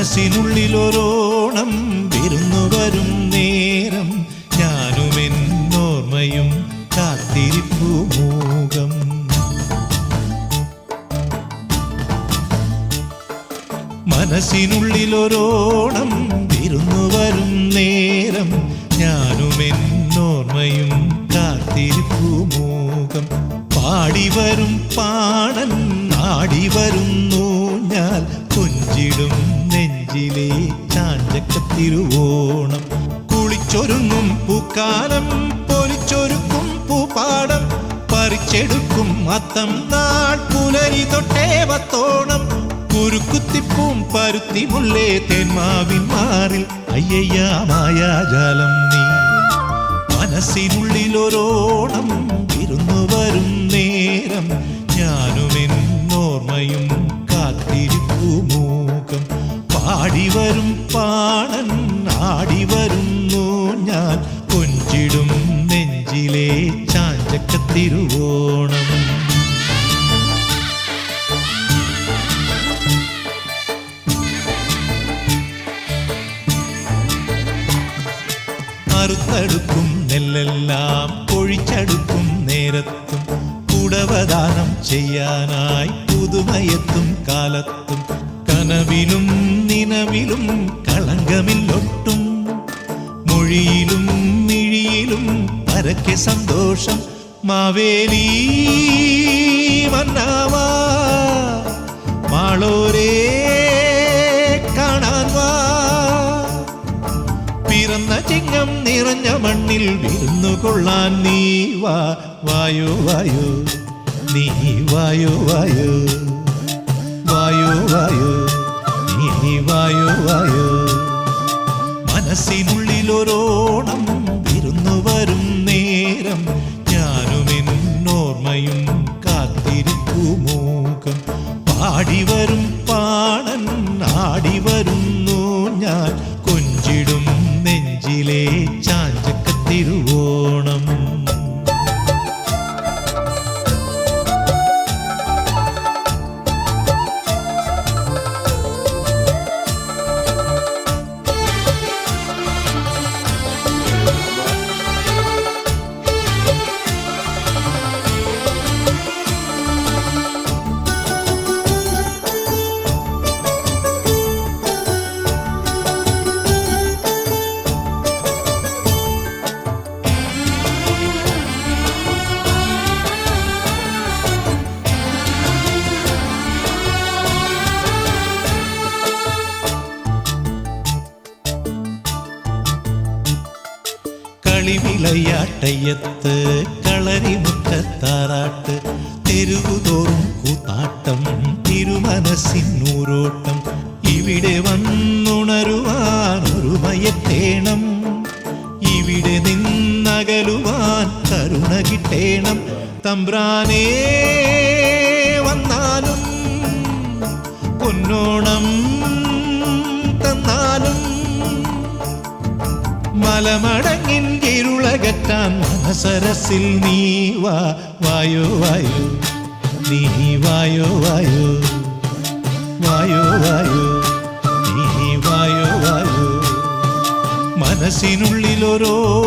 മനസ്സിനുള്ളിലൊരോണം വിരുന്നു വരും നേരം. ഞാനും എന്നോർമ്മയും കാത്തിരിപ്പു മൂകം. മനസ്സിനുള്ളിലൊരോണം വിരുന്നു വരും നേരം. ഞാനും എന്നോർമ്മയും കാത്തിരിപ്പു മൂകം. പാടി വരും പാടൻ ആടി വരുന്നു ഞാൻ. കൊഞ്ചിടും നെഞ്ചിലെ ചാഞ്ചക്കത്തിരുവോണം കുളിച്ചൊരുങ്ങും പൂക്കാലം പൊലിച്ചൊരുക്കും പൂപ്പാടം. പറിച്ചെടുക്കും അത്തം നാൾ പുലരി തൊട്ടേ വത്തോണം. കുരുക്കുത്തിപ്പും പരുത്തി മുള്ളേ തേന്മാവിൻ മാറിൽ. അയ്യയ്യ മായാജാലം നീ. മനസ്സിനുള്ളിലൊരോണം ഇരുന്നു വരും നേരം. പാടി വരും പാണൻ ആടിവരുന്നു ഞാൻ. കൊഞ്ചിടും നെഞ്ചിലെ ചാഞ്ചക്കത്തിരുവോണം. അറുത്തടുക്കും നെല്ലെല്ലാം പൊഴിച്ചടുക്കും നേരത്തും. കുടവദാനം ചെയ്യാനായി പുതുമയത്തും കാലത്തും കനവിലും നിനവിലും കളങ്കമില്ലൊട്ടും. മൊഴിയിലും മിഴിയിലും പരക്കെ സന്തോഷം. മാവേലി മന്നാവാ മാളോരേ പിറന്ന ചിങ്ങം നിറഞ്ഞ മണ്ണിൽ വിരുന്നു കൊള്ളാൻ നീ വാ. വായോ വായോ നീ വായോ വായോ. വായോ വായോ. കളിവിളയാട്ടയ്യത്ത് കളരിമുറ്റത്താറാട്ട് തെരുവുതോറും കൂത്താട്ടം തിരുമനസിന്നൂരോട്ടം ഇവിടെ വന്നുണരുവാൻ ഒരു മയത്തേണം ഇവിടെ നിന്നകലുവാൻ കരുണ കിട്ടേണം. തമ്പ്രാനേ വന്നാലും പൊന്നോണം മലമടങ്ങിൻ ഇരുളകറ്റാൻ മനസരസിൽ നീ വാ വായോ വായോ. നീ വായോ വായോ. വായോ വായോ. നീ വായോ വായോ. മനസ്സിനുള്ളിലൊരോണം